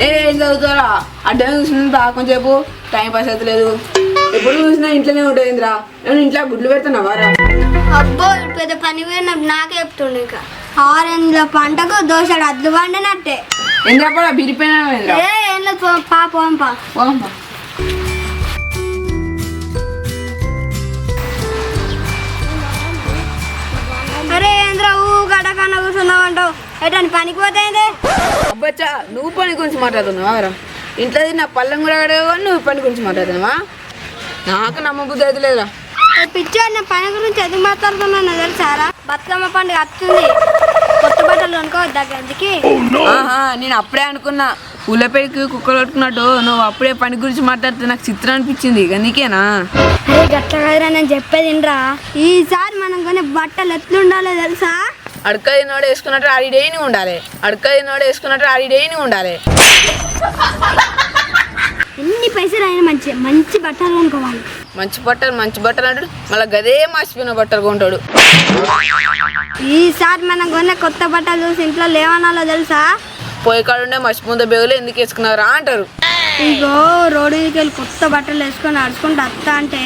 ఏ ఏం చదువుతారా అడ్డం చూసినంత కొంచెంసేపు టైం పాస్ అవుతలేదు. ఎప్పుడు చూసినా ఇంట్లోనే ఉంటుందిరా నేను ఇంట్లో గుడ్లు పెడుతున్నావా రా అబ్బో పెద్ద పని పోయినప్పుడు నాకే చెప్తుండే ఇంకా. ఆరెంజ్ల పంటకు దోశడు అద్దు పండినట్టే. ఎందుకు కూడా బిరిపోయినా ఏ ఏం లేదు పో- పా పోం. పా. అరే ఏంద్ర ఊ గడకన్న కూర్చున్నావు అంటావు ఎటని పనికి పోతాయిందే అబ్బచ్చా నువ్వు పని గురించి మాట్లాడుతున్నావా ఇంట్లో నా పళ్ళం కూడా కడగవు నువ్వు పని గురించి మాట్లాడుతున్నావా? నాకు నమ్మబుద్ధి అయితే లేదురా. పిచ్చో నా పని గురించి ఎందుకు మాట్లాడుతున్నాను తెలుసారా బతుకమ్మ పండుగ వస్తుంది. కొత్త బట్టలు కొనుక్కోవద్దా గంజికి? ఆహా నేను అప్పుడే అనుకున్నా. ఉల్లపైకి కుక్కలు కొట్టుకున్నట్టు నువ్వు అప్పుడే పని గురించి మాట్లాడితే నాకు చిత్రం అనిపించింది. నీకేనా? అరే గట్ల కాదురా నేను చెప్పేది ఈసారి మనం కొనే బట్టలు ఎట్లుండాలో తెలుసా? అడక తిన్నోడు వేసుకున్నట్టు ఆడి డైని ఉండాలి. అడక తిన్నోడు వేసుకున్నట్టు ఆడి డైని ఉండాలి. ఎన్ని పైసలు అయినా మంచి మంచి బట్టలు కొనుక్కోవాలి. మంచి బట్టలు మంచి బట్టలు అంటాడు. మళ్ళీ గదే మార్చిపోయిన బట్టలు కొంటాడు. ఈసారి మనం కొనే కొత్త బట్టలు చూసి ఇంట్లో లేవనాలో తెలుసా? పోయి కాడుండే మర్చిపోతే బేగులు ఎందుకు వేసుకున్నారా అంటారు. ఇగో రోడ్డు మీదకి వెళ్ళి కొత్త బట్టలు వేసుకొని నడుచుకుంటూ వస్తా అంటే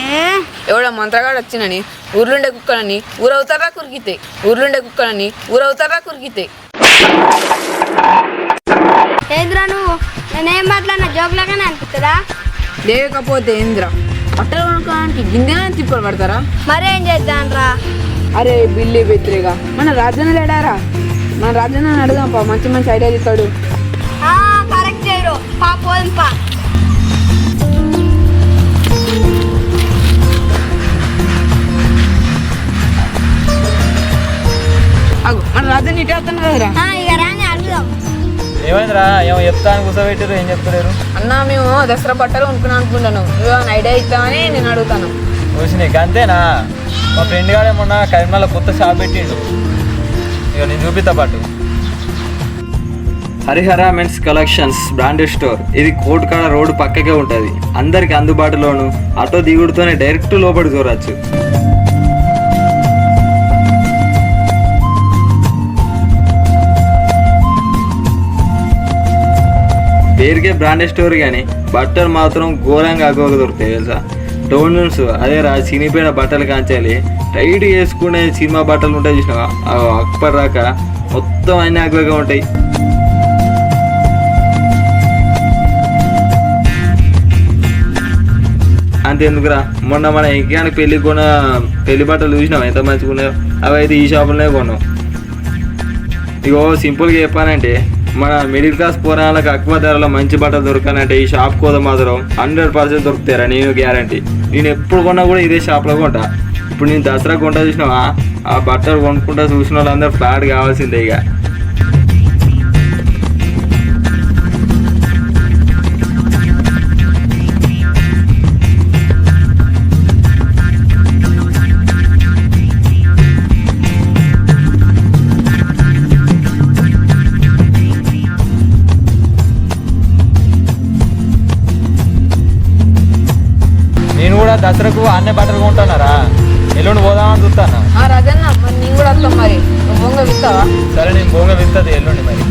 ఎవడో మంత్రగాడు వచ్చినని ఊర్లుండే కుక్కలని ఊరవుతారా కురికితే ఊర్లుండే కుక్కలని ఊరవుతారా కురికితే ఏంద్రా నువ్వు? నేనేం మాట్లాడినా జోకులాగానే అనిపిస్తుందా లేకపోతే ఏంద్రా? బట్టలు కొనుక్కోడానికి గిందె తిప్పలు పడతారా? మరేం చేద్దాం రా అరే బిల్లి బెత్తిరిగా మన రాజన్న లేడారా మన రాజన్న అడుగుదాం పా మంచి మంచి ఐడియా చెప్తాడు కరెక్ట్ చేయరు. పా. మన ఇటే కదరా ఏమైందిరా? ఏమో చెప్తా అని కూర్చోబెట్టారు ఏం చెప్తలేరు? అన్న మేము దసరా బట్టలు కొనుక్కున్నాం అనుకుంటాను. నువ్వు ఐడియా ఇస్తామని నేను అడుగుతాను. చూసి నీకు అంతేనా మా ఫ్రెండ్ గాడే మొన్న కరీంనగర్లో కొత్త షాప్ పెట్టిండు. ఇక నేను చూపిస్తా పాటు. Harihara men's collections branded store. ఇది కోటికాడ రోడ్డు పక్కకే ఉంటుంది. అందరికి అందుబాటులోను. ఆటో దిగుడుతోనే డైరెక్ట్ లోపలి చూడవచ్చు పేరుకే బ్రాండెడ్ స్టోర్ కానీ బట్టలు మాత్రం ఘోరంగా అగ్గోగ దొరుకుతాయి తెలుసా? డోనల్స్ అదే రా చినిపోయిన బట్టలు కాంచాలి. టైట్ వేసుకునే సినిమా బట్టలు ఉంటాయి చూసినావా? అవి అక్బర్ రాక మొత్తం అన్ని అగ్వగా ఉంటాయి. అంతెందుకురా? మొన్న మన ఇంకానికి పెళ్ళి కొన్న పెళ్ళి బట్టలు చూసినాం ఎంత మంచిగా ఉన్నాయో అవి అయితే ఈ షాపులోనే కొన్నాం. ఇగో సింపుల్గా చెప్పానంటే మన మిడిల్ క్లాస్ పోరాళ్ళకి అక్కువ ధరలో మంచి బట్టలు దొరకాలంటే ఈ షాప్ కోద మాత్రం హండ్రెడ్ పర్సెంట్ దొరుకుతారా నేను గ్యారంటీ నేను ఎప్పుడు కొన్నా కూడా ఇదే షాప్లో కొంటా. ఇప్పుడు నేను దసరా కొంటా చూసినావా? ఆ బట్టలు కొనుక్కుంటా చూసిన వాళ్ళందరూ ఫ్లాట్ కావాల్సిందే ఇక. దసరాకు అన్నీ బట్టలు కొంటున్నారా? ఎల్లుండి పోదామని చూస్తాను రాజన్న మరి నేను కూడా వస్తాం మరి. బొంగ విస్తావా సరే నేను భూమి విస్తుంది ఎల్లుండి మరి.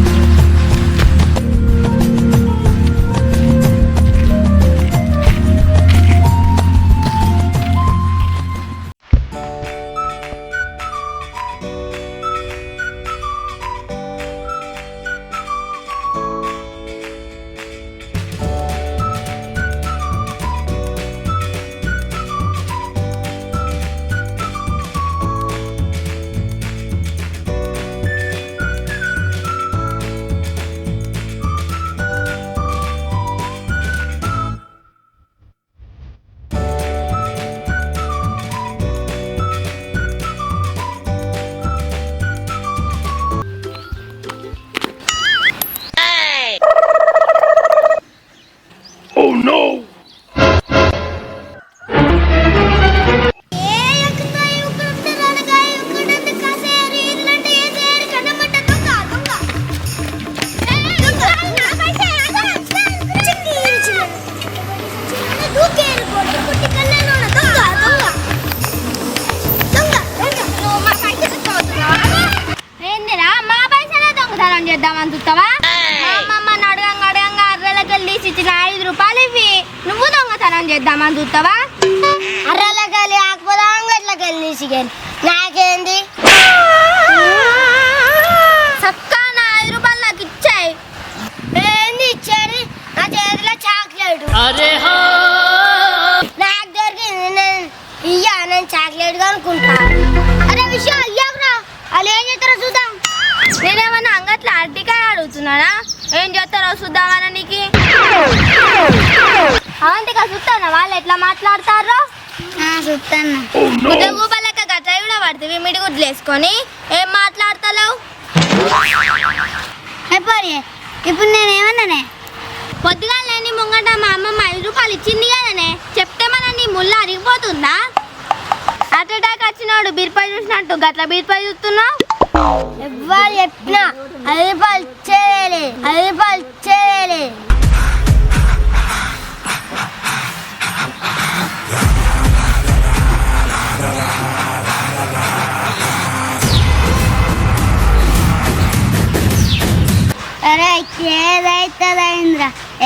చేద్దామని చూస్తావా? అర్రలకెళ్ళి ఆకపోదా అంగట్లకి వెళ్ళి తీసుకెళ్ళి. నాకేంది? చక్కా నా ఐదు రూపాయలు నాకు ఇచ్చాయి. ఏంది ఇచ్చారు నా చేతిలో చాక్లెట్. నాకు దొరికింది నేను ఇయ్యా నేను చాక్లెట్ అనుకుంటా. అరే విషయం అయ్యాకురా. వాళ్ళు ఏం చేస్తారో చూద్దాం. నేనేమన్నా అంగట్లో అరటికాయ అడుగుతున్నానా? ఏం చేస్తారో చూద్దామన్నా నీకు? చూస్తానా వాళ్ళు ఎట్లా మాట్లాడతారో చూస్తాను గుడ్డ గూపలక గట్ల కూడా పడుతుంది మిడి గుడ్లు వేసుకొని ఏం మాట్లాడతలేవు ఇప్పుడు నేనేమన్నానే పొద్దుగా లేని ముంగట మా అమ్మమ్మ ఐదు రూపాయలు ఇచ్చింది కదనే చెప్తే మన నీ ముళ్ళు అరిగిపోతుందా? హార్ట్ అటాక్ వచ్చినాడు బీర్పై చూసినట్టు గట్ల బీర్పై చూస్తున్నావు? ఎవ్వరు చెప్పినా ఐదు రూపాయలు ఇచ్చేయాలి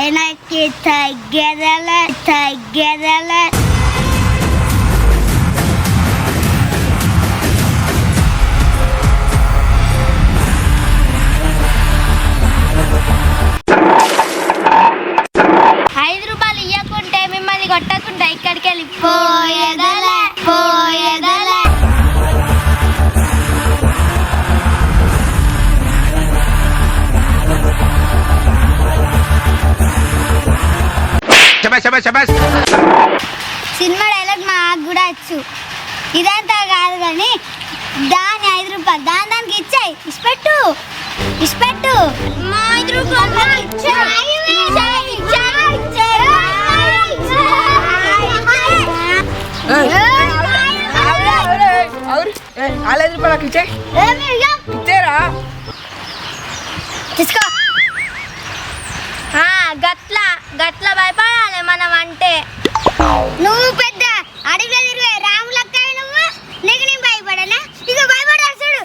ఎనక్కి తగ్గదల తగ్గదల ఐదు రూపాయలు ఇవ్వకుంటే మిమ్మల్ని కొట్టకుండా ఇక్కడికి వెళ్ళి. పోయేదలే పోయేదలే. సినిమా డైలాగ్ మాకు కూడా వచ్చు. ఇదంతా కాదు కానీ దాని ఐదు రూపాయలు దాని దానికి ఇచ్చాయి. ఇష్టపెట్టు. ఇష్టపెట్టు. మా ఐదు రూపాయలు ఇచ్చాయి. ఐదు రూపాయలకి? ఇచ్చేరా? తీసుకో. గట్ల గట్ల భయపడాలి మనం అంటే నువ్వు పెద్ద అడవిలో తిరిగే రాములక్కయ్య నువ్వు? నీకు నేను భయపడనా? ఇక భయపడాలి చూడు.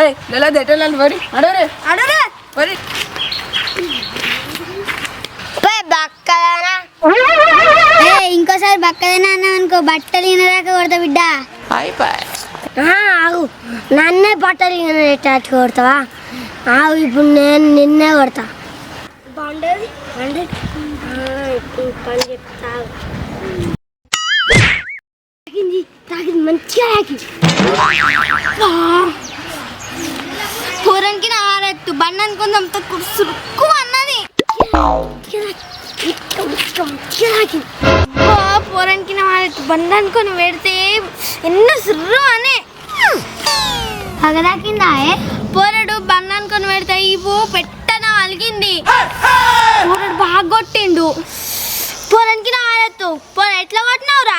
ఏ నెల దెట్టలేదు వరి. అడవరే అడవరా వరి. బక్కదనా? ఏ ఇంకోసారి బక్కదనా అన్నావు అనుకో బట్టలు ఇనదాకా కొడతా బిడ్డ. ఆగు. నన్నే బట్టలు ఇనట్టు కొడతావా? ఆగు ఇప్పుడు నేను నిన్నే కొడతా. బాగుండేది? పని చెప్తా. మంచిగా ఆరెత్తు బండి అనుకుందాం సురుక్కు అన్నది. పూరానికి నా ఆరెత్తు బండి అనుకొని పెడితే ఎన్నో సుర్రు అనే. పగదాకిందా పోరడు బండి అనుకొని పెడితే ఇవ్వు పోరడు బాగా కొట్టిండు. పోరానికి నా ఆరెత్తు పోర ఎట్లా కొట్టినావురా?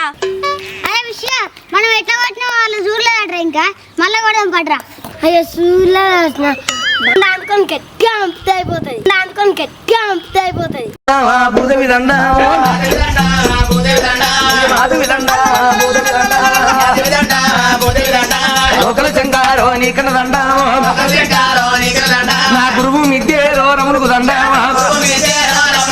అదే విషయం మనం ఎట్లా కొట్టినా వాళ్ళు చూడలేదట్రా ఇంకా? మళ్ళీ కొడదాం పట్రా. అయ్యో చూడలేదు దాంతుకొని గట్టిగా అంపితే అయిపోతుంది దాంతుకొని గట్టిగా అంపితే అయిపోతుంది లోకల చెంగారో నీకన దండ